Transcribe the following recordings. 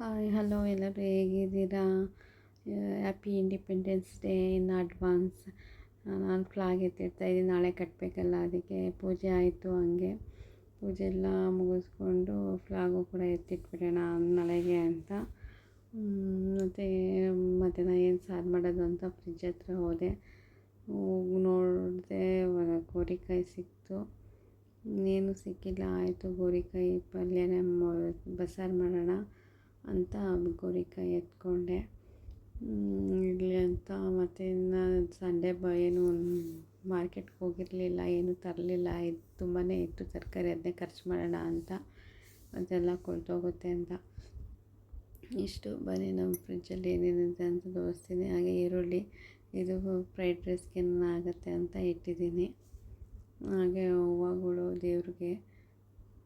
Hi hello ಎಲ್ಲರೂ ಹೇಗಿದ್ದೀರಾ? Happy independence day in advance ನಾನು ಫ್ಲಾಗ್ ಎತ್ತಿರ್ತಾ ಇದ್ದೀನಿ. ನಾಳೆ ಕಟ್ಟಬೇಕಲ್ಲ ಅದಕ್ಕೆ ಪೂಜೆ ಆಯಿತು ಹಂಗೆ. ಪೂಜೆ ಎಲ್ಲ ಮುಗಿಸ್ಕೊಂಡು ಫ್ಲಾಗು ಕೂಡ ಎತ್ತಿಟ್ಬಿಡೋಣ ನಾಳೆಗೆ ಅಂತ. ಮತ್ತು ನಾನು ಏನು ಸಾರು ಮಾಡೋದು ಅಂತ ಫ್ರಿಜ್ ಹತ್ರ ಹೋದೆ. ಹೋಗಿ ನೋಡಿದೆ ಗೋರಿಕಾಯಿ ಸಿಕ್ತು. ಇನ್ನೇನು ಸಿಕ್ಕಿಲ್ಲ, ಆಯಿತು ಗೋರಿಕಾಯಿ ಪಲ್ಯನೇ ಬಸ್ಸಾರು ಮಾಡೋಣ. ಅಂತ ಗೋರಿಕಾಯಿ ಎತ್ಕೊಂಡೆ. ಇರಲಿ ಅಂತ. ಮತ್ತು ಇನ್ನು ಸಂಡೇ ಬ ಏನು ಮಾರ್ಕೆಟ್ಗೆ ಹೋಗಿರಲಿಲ್ಲ, ಏನೂ ತರಲಿಲ್ಲ. ಇದು ತುಂಬಾ ಇತ್ತು ತರಕಾರಿ ಅದನ್ನೇ ಖರ್ಚು ಮಾಡೋಣ ಅಂತ. ಅದೆಲ್ಲ ಕೊಳ್ತೋಗುತ್ತೆ ಅಂತ. ಇಷ್ಟು. ಬನ್ನಿ, ನಮ್ಮ ಫ್ರಿಜ್ಜಲ್ಲಿ ಏನೇನಿದೆ ಅಂತ ತೋರಿಸ್ತೀನಿ. ಹಾಗೆ ಈರುಳ್ಳಿ, ಇದು ಫ್ರೈಡ್ ರೈಸ್ಗೆ ಆಗುತ್ತೆ ಅಂತ ಇಟ್ಟಿದ್ದೀನಿ. ಹಾಗೆ ಹೂವುಗಳು ದೇವ್ರಿಗೆ.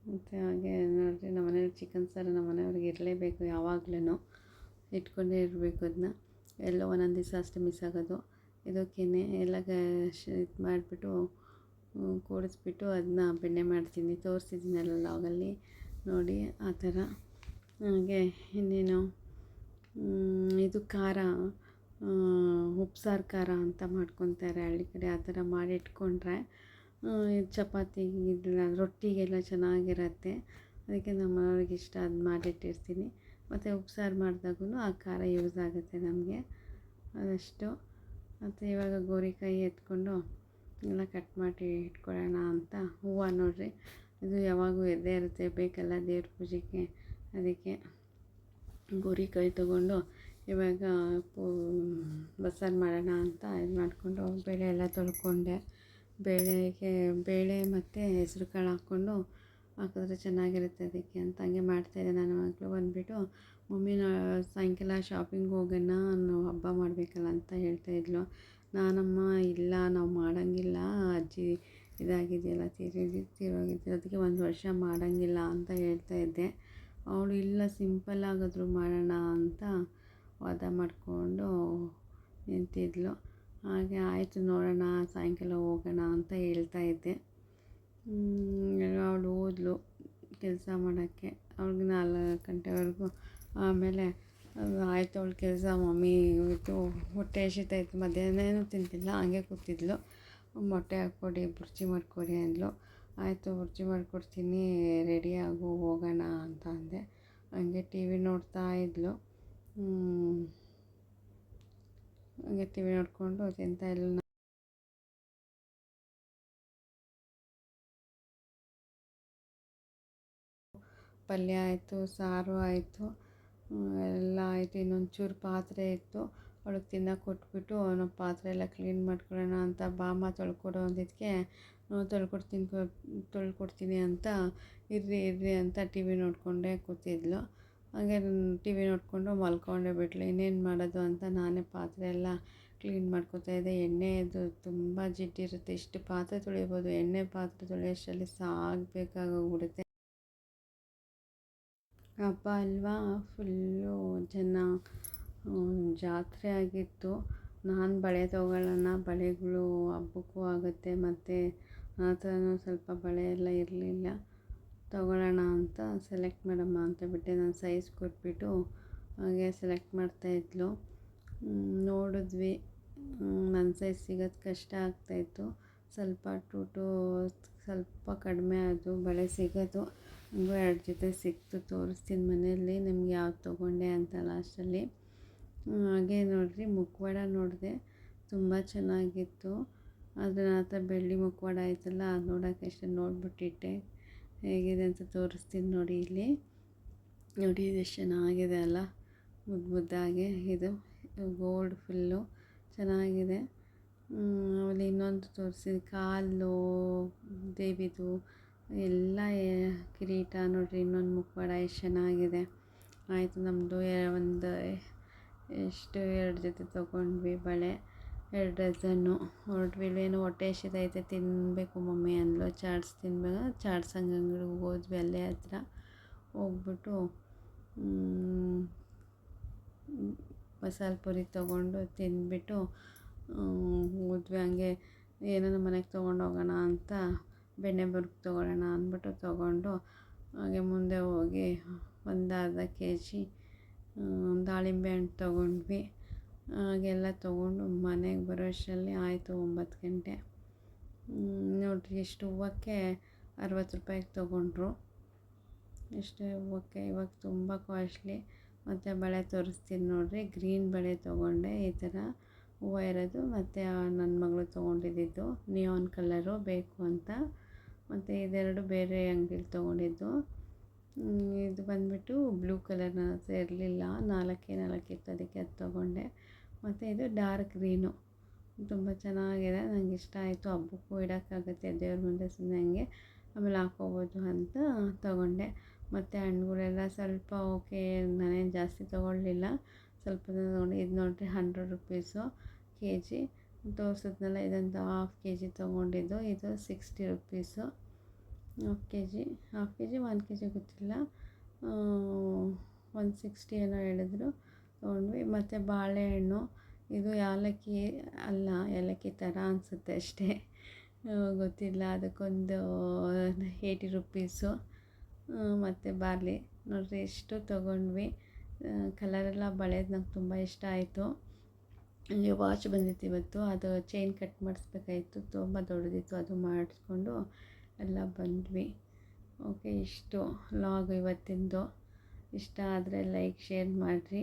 ಮತ್ತು ಹಾಗೆ ನೋಡಿರಿ ನಮ್ಮ ಮನೇಲಿ ಚಿಕನ್ ಸಾರು ನಮ್ಮ ಮನೆಯವ್ರಿಗೆ ಇರಲೇಬೇಕು ಯಾವಾಗ್ಲೂ ಇಟ್ಕೊಂಡೇ ಇರಬೇಕು ಅದನ್ನ ಎಲ್ಲೋ ಒಂದೊಂದು ದಿವಸ ಅಷ್ಟೇ ಮಿಸ್ ಆಗೋದು. ಇದಕ್ಕೇನೆ ಎಲ್ಲ ಇದು ಮಾಡಿಬಿಟ್ಟು ಕೂಡಿಸ್ಬಿಟ್ಟು ಅದನ್ನ ಬೆಣ್ಣೆ ಮಾಡ್ತೀನಿ. ತೋರಿಸಿದ್ದೀನಲ್ಲ ಲಾಗಲ್ಲಿ. ನೋಡಿ, ಆ ಥರ. ಹಾಗೆ ಇನ್ನೇನು ಇದು ಖಾರ ಉಪ್ಸಾರು ಖಾರ ಅಂತ ಮಾಡ್ಕೊತಾರೆ ಹಳ್ಳಿ ಕಡೆ. ಆ ಥರ ಮಾಡಿ ಇಟ್ಕೊಂಡ್ರೆ ಚಪಾತಿ ಇಲ್ಲ ರೊಟ್ಟಿಗೆಲ್ಲ ಚೆನ್ನಾಗಿರತ್ತೆ. ಅದಕ್ಕೆ ನಮ್ಮ ಮನೆಯವ್ರಿಗೆ ಇಷ್ಟ ಅದು ಮಾಡಿಟ್ಟಿರ್ತೀನಿ ಮತ್ತು ಉಪ್ಸಾರು ಮಾಡಿದಾಗೂ ಆ ಖಾರ ಯೂಸ್ ಆಗುತ್ತೆ ನಮಗೆ. ಅದಷ್ಟು. ಮತ್ತು ಇವಾಗ ಗೋರಿಕಾಯಿ ಎತ್ಕೊಂಡು ಎಲ್ಲ ಕಟ್ ಮಾಡಿ ಇಟ್ಕೊಳ್ಳೋಣ ಅಂತ. ಹೂವು ನೋಡಿರಿ, ಇದು ಯಾವಾಗೂ ಇದ್ದೇ ಇರುತ್ತೆ, ಬೇಕಲ್ಲ ದೇವ್ರ ಪೂಜೆಗೆ. ಅದಕ್ಕೆ ಗೋರಿಕಾಯಿ ತೊಗೊಂಡು ಇವಾಗ ಪೂ, ಬಸ್ಸಾರು ಮಾಡೋಣ ಅಂತ ಇದು ಮಾಡಿಕೊಂಡು ಬೇಳೆ ಎಲ್ಲ ತೊಳ್ಕೊಂಡೆ. ಬೇಳೆಗೆ, ಬೇಳೆ ಮತ್ತು ಹೆಸ್ರು ಕಾಳು ಹಾಕ್ಕೊಂಡು ಹಾಕಿದ್ರೆ ಚೆನ್ನಾಗಿರುತ್ತೆ ಅದಕ್ಕೆ ಅಂತ ಹಂಗೆ ಮಾಡ್ತಾಯಿದ್ದೆ ನಾನು ಮಗಳು ಬಂದುಬಿಟ್ಟು. ಮಮ್ಮಿ ನಾ ಸಾಯಂಕಾಲ ಶಾಪಿಂಗ್ ಹೋಗೋಣ ನಾವು ಹಬ್ಬ ಮಾಡಬೇಕಲ್ಲ ಅಂತ ಹೇಳ್ತಾಯಿದ್ಲು ನಾನಮ್ಮ ಇಲ್ಲ, ನಾವು ಮಾಡೋಂಗಿಲ್ಲ, ಅಜ್ಜಿ ಇದಾಗಿದೆಯಲ್ಲ ತೀರಿ ತೀರೋಗಿದ್ದೆ ಅದಕ್ಕೆ ಒಂದು ವರ್ಷ ಮಾಡೋಂಗಿಲ್ಲ ಅಂತ ಹೇಳ್ತಾ ಇದ್ದೆ. ಅವಳು ಇಲ್ಲ ಸಿಂಪಲ್ ಆಗಾದರೂ ಮಾಡೋಣ ಅಂತ ವಾದ ಮಾಡಿಕೊಂಡು ನಿಂತಿದ್ಲು. ಹಾಗೆ ಆಯಿತು ನೋಡೋಣ, ಸಾಯಂಕಾಲ ಹೋಗೋಣ ಅಂತ ಹೇಳ್ತಾ ಇದ್ದೆ. ಅವಳು ಹೋದ್ಲು ಕೆಲಸ ಮಾಡೋಕ್ಕೆ. ಅವ್ಳಿಗೆ ನಾಲ್ಕು ಗಂಟೆವರೆಗೂ ಆಮೇಲೆ ಆಯಿತು, ಅವಳು ಕೆಲಸ ಮಮ್ಮಿ ಇವತ್ತು ಹೊಟ್ಟೆ ಹಸಿತೈತೆ ಮಧ್ಯಾಹ್ನ ತಿಂತಿಲ್ಲ ಹಂಗೆ ಕೂತಿದ್ಲು. ಮೊಟ್ಟೆ ಹಾಕ್ಕೊಡಿ, ಬುರ್ಜಿ ಮಾಡಿಕೊಡಿ ಅಂದ್ಲು. ಆಯಿತು, ಬುರ್ಜಿ ಮಾಡಿಕೊಡ್ತೀನಿ ರೆಡಿಯಾಗು ಹೋಗೋಣ ಅಂತ ಅಂದೆ. ಹಂಗೆ ಟಿ ವಿ ನೋಡ್ತಾ ಇದ್ಲು. ಹಂಗೆ ಟಿ ವಿ ನೋಡಿಕೊಂಡು ತಿಂತಾಯಿದ್ಲು ಪಲ್ಯ ಆಯಿತು, ಸಾರು ಆಯಿತು ಎಲ್ಲ ಆಯಿತು. ಇನ್ನೊಂದು ಚೂರು ಪಾತ್ರೆ ಇತ್ತು. ಅವಳಿಗೆ ತಿನ್ನೋಕೆ ಕೊಟ್ಬಿಟ್ಟು ನಮ್ಮ ಪಾತ್ರೆ ಎಲ್ಲ ಕ್ಲೀನ್ ಮಾಡ್ಕೊಳ್ಳೋಣ ಅಂತ ಬಾಮ ತೊಳ್ಕೊಡು ಅಂದಿದ್ದಕ್ಕೆ ತೊಳ್ಕೊಡ್ತೀನಿ ತೊಳ್ಕೊಡ್ತೀನಿ ಅಂತ, ಇರ್ರಿ ಇರ್ರಿ ಅಂತ ಟಿ ವಿ ನೋಡಿಕೊಂಡೇ ಕೂತಿದ್ಲು. ಹಾಗೆ ಟಿ ವಿ ನೋಡಿಕೊಂಡು ಮಲ್ಕೊಂಡೇ ಬಿಟ್ಲು ಇನ್ನೇನು ಮಾಡೋದು ಅಂತ ನಾನೇ ಪಾತ್ರೆ ಎಲ್ಲ ಕ್ಲೀನ್ ಮಾಡ್ಕೊತಾಯಿದ್ದೆ ಎಣ್ಣೆದು ತುಂಬ ಜಿಡ್ಡಿರುತ್ತೆ ಇಷ್ಟು ಪಾತ್ರೆ ತೊಳಿಬೋದು, ಎಣ್ಣೆ ಪಾತ್ರೆ ತೊಳೆಯೋಷ್ಟರಲ್ಲಿ ಸಾಗಬೇಕಾಗೋಗ್ಬಿಡುತ್ತೆ ಹಬ್ಬ ಅಲ್ವಾ? ಫುಲ್ಲು ಜನ ಜಾತ್ರೆ ಆಗಿತ್ತು. ನಾನು ಬಳೆ ತೊಗೊಳ್ಳೋಣ, ಬಳೆಗಳು ಹಬ್ಬಕ್ಕೂ ಆಗುತ್ತೆ. ಮತ್ತು ಆ ಥರನೂ ಸ್ವಲ್ಪ ಬಳೆ ಎಲ್ಲ ಇರಲಿಲ್ಲ. ತೊಗೊಳ್ಳೋಣ ಅಂತ ಸೆಲೆಕ್ಟ್ ಮಾಡಮ್ಮ ಅಂತ ಬಿಟ್ಟೆ. ನಾನು ಸೈಜ್ ಕೊಟ್ಬಿಟ್ಟು ಹಾಗೆ ಸೆಲೆಕ್ಟ್ ಮಾಡ್ತಾಯಿದ್ಲು ನೋಡಿದ್ವಿ. ನನ್ನ ಸೈಜ್ ಸಿಗೋದು ಕಷ್ಟ ಆಗ್ತಾಯಿತ್ತು ಸ್ವಲ್ಪ ಟು ಟು ಸ್ವಲ್ಪ ಕಡಿಮೆ ಆದವು ಬಳೆ ಸಿಗೋದು. ಹಂಗೂ ಎರಡು ಜೊತೆ ಸಿಕ್ತು ತೋರಿಸ್ತೀನಿ ಮನೆಯಲ್ಲಿ. ನಿಮ್ಗೆ ಯಾವ್ದು ತೊಗೊಂಡೆ ಅಂತ ಲಾಸ್ಟಲ್ಲಿ. ಹಾಗೆ ನೋಡಿರಿ, ಮುಖವಾಡ ನೋಡಿದೆ. ತುಂಬ ಚೆನ್ನಾಗಿತ್ತು. ಅದನ್ನ ಆ ಥರ ಬೆಳ್ಳಿ ಮುಖವಾಡ ಆಯ್ತಲ್ಲ ಅದು ನೋಡೋಕ್ಕೆ ಅಷ್ಟೇ ನೋಡ್ಬಿಟ್ಟಿಟ್ಟೆ. ಹೇಗಿದೆ ಅಂತ ತೋರಿಸ್ತೀನಿ ನೋಡಿ ಇಲ್ಲಿ. ನೋಡಿ, ಇದು ಎಷ್ಟು ಚೆನ್ನಾಗಿದೆ ಅಲ್ಲ. ಮುದ್ದು ಮುದ್ದಾಗಿ ಇದು. ಗೋಲ್ಡ್ ಫುಲ್ಲು ಚೆನ್ನಾಗಿದೆ. ಆಮೇಲೆ ಇನ್ನೊಂದು ತೋರಿಸಿದ ಕಾಲು, ದೇವಿದು ಎಲ್ಲ ಕಿರೀಟ ನೋಡಿರಿ. ಇನ್ನೊಂದು ಮುಖವಾಡ ಎಷ್ಟು ಚೆನ್ನಾಗಿದೆ. ಆಯಿತು ನಮ್ಮದು ಒಂದು ಎಷ್ಟು ಎರಡು ಜೊತೆ ತೊಗೊಂಡ್ವಿ ಬಳೆ. ಎರಡು ಡಝನ್ನು ಹೊರಟ್ವಿಲ್ ಏನು ಹೊಟ್ಟೆ ಹಸಿತೈತೆ ತಿನ್ನಬೇಕು ಮಮ್ಮಿ ಅಂದಳು ಚಾಟ್ಸ್ ತಿನ್ಬೇಕು, ಚಾಟ್ಸ್ ಅಂಗಡಿಗೆ ಹೋದ್ವಿ ಅಲ್ಲೇ ಹತ್ರ. ಹೋಗ್ಬಿಟ್ಟು ಮಸಾಲೆ ಪುರಿ ತೊಗೊಂಡು ತಿಂದ್ಬಿಟ್ಟು ಹೋದ್ವಿ. ಹಂಗೆ ಏನೋ ಮನೆಗೆ ತೊಗೊಂಡು ಹೋಗೋಣ ಅಂತ, ಬೆಣ್ಣೆ ಬುರ್ಕ್ ತೊಗೊಳ್ಳೋಣ ಅಂದ್ಬಿಟ್ಟು ತೊಗೊಂಡು, ಹಾಗೆ ಮುಂದೆ ಹೋಗಿ ಒಂದು ಅರ್ಧ ಕೆ ಜಿ ದಾಳಿಂಬೆ ಹಣ್ಣು ತೊಗೊಂಡ್ವಿ. ಹಾಗೆಲ್ಲ ತೊಗೊಂಡು ಮನೆಗೆ ಬರೋ ಅಷ್ಟರಲ್ಲಿ ಆಯಿತು ಒಂಬತ್ತು ಗಂಟೆ. ನೋಡಿರಿ ಎಷ್ಟು ಹೂವಕ್ಕೆ ಅರವತ್ತು ರೂಪಾಯಿಗೆ ತೊಗೊಂಡ್ರು. ಎಷ್ಟು ಹೂವಕ್ಕೆ, ಇವಾಗ ತುಂಬ ಕಾಸ್ಟ್ಲಿ. ಮತ್ತು ಬಳೆ ತೋರಿಸ್ತೀನಿ ನೋಡಿರಿ. ಗ್ರೀನ್ ಬಳೆ ತೊಗೊಂಡೆ, ಈ ಥರ ಹೂವು ಇರೋದು. ಮತ್ತು ನನ್ನ ಮಗಳು ತೊಗೊಂಡಿದ್ದು ನಿಯಾನ್ ಕಲರು ಬೇಕು ಅಂತ. ಮತ್ತು ಇದೆರಡು ಬೇರೆ ಅಂಗಡಿಲಿ ತೊಗೊಂಡಿದ್ದು. ಇದು ಬಂದುಬಿಟ್ಟು ಬ್ಲೂ ಕಲರ್ನ ಇರಲಿಲ್ಲ. ನಾಲ್ಕೇ ನಾಲ್ಕಿತ್ತು ಅದಕ್ಕೆ ಅದು ತೊಗೊಂಡೆ. ಮತ್ತು ಇದು ಡಾರ್ಕ್ ಗ್ರೀನು. ತುಂಬ ಚೆನ್ನಾಗಿದೆ. ನನಗೆ ಇಷ್ಟ ಆಯಿತು. ಹಬ್ಬಕ್ಕೂ ಇಡೋಕ್ಕಾಗುತ್ತೆ ದೇವ್ರ ಮುಂದೆ ಸುಮ್ಮನೆ ಹಂಗೆ ಆಮೇಲೆ ಹಾಕ್ಕೋಬೋದು ಅಂತ ತಗೊಂಡೆ. ಮತ್ತು ಹಣ್ಣುಗಳೆಲ್ಲ ಸ್ವಲ್ಪ ಓಕೆ ನಾನೇನು ಜಾಸ್ತಿ ತೊಗೊಳ್ಳಿಲ್ಲ. ಸ್ವಲ್ಪ ತೊಗೊಂಡು. ಇದು ನೋಡಿರಿ ಹಂಡ್ರೆಡ್ ರುಪೀಸು ಕೆ ಜಿ ತೋರಿಸಿದ್ನಲ್ಲ ಇದೊಂದು ಹಾಫ್ ಕೆ ಜಿ ತೊಗೊಂಡಿದ್ದು. ಇದು sixty rupees. Half K G half K G one K G ಗೊತ್ತಿಲ್ಲ ಒನ್ ಸಿಕ್ಸ್ಟಿ ಏನೋ ಹೇಳಿದ್ರು. ತೊಗೊಂಡ್ವಿ. ಮತ್ತು ಬಾಳೆಹಣ್ಣು, ಇದು ಏಲಕ್ಕಿ ಅಲ್ಲ ಏಲಕ್ಕಿ ಥರ ಅನಿಸುತ್ತೆ ಅಷ್ಟೇ. ಗೊತ್ತಿಲ್ಲ. ಅದಕ್ಕೊಂದು ಏಯ್ಟಿ ರುಪೀಸು. ಮತ್ತು ಬಾರ್ಲಿ. ನೋಡಿರಿ, ಎಷ್ಟು ತೊಗೊಂಡ್ವಿ. ಕಲರೆಲ್ಲ ಬಳೆದು ನಂಗೆ ತುಂಬ ಇಷ್ಟ ಆಯಿತು. ನನಗೆ ವಾಚ್ ಬಂದಿತ್ತು ಇವತ್ತು. ಅದು ಚೈನ್ ಕಟ್ ಮಾಡಿಸ್ಬೇಕಾಯಿತು. ತುಂಬ ದೊಡ್ಡದಿತ್ತು. ಅದು ಮಾಡಿಸ್ಕೊಂಡು ಎಲ್ಲ ಬಂದ್ವಿ. ಓಕೆ, ಇಷ್ಟು. ಲಾಗ್ ಇವತ್ತಿಂದು. ಇಷ್ಟ ಆದರೆ ಲೈಕ್ ಶೇರ್ ಮಾಡಿರಿ.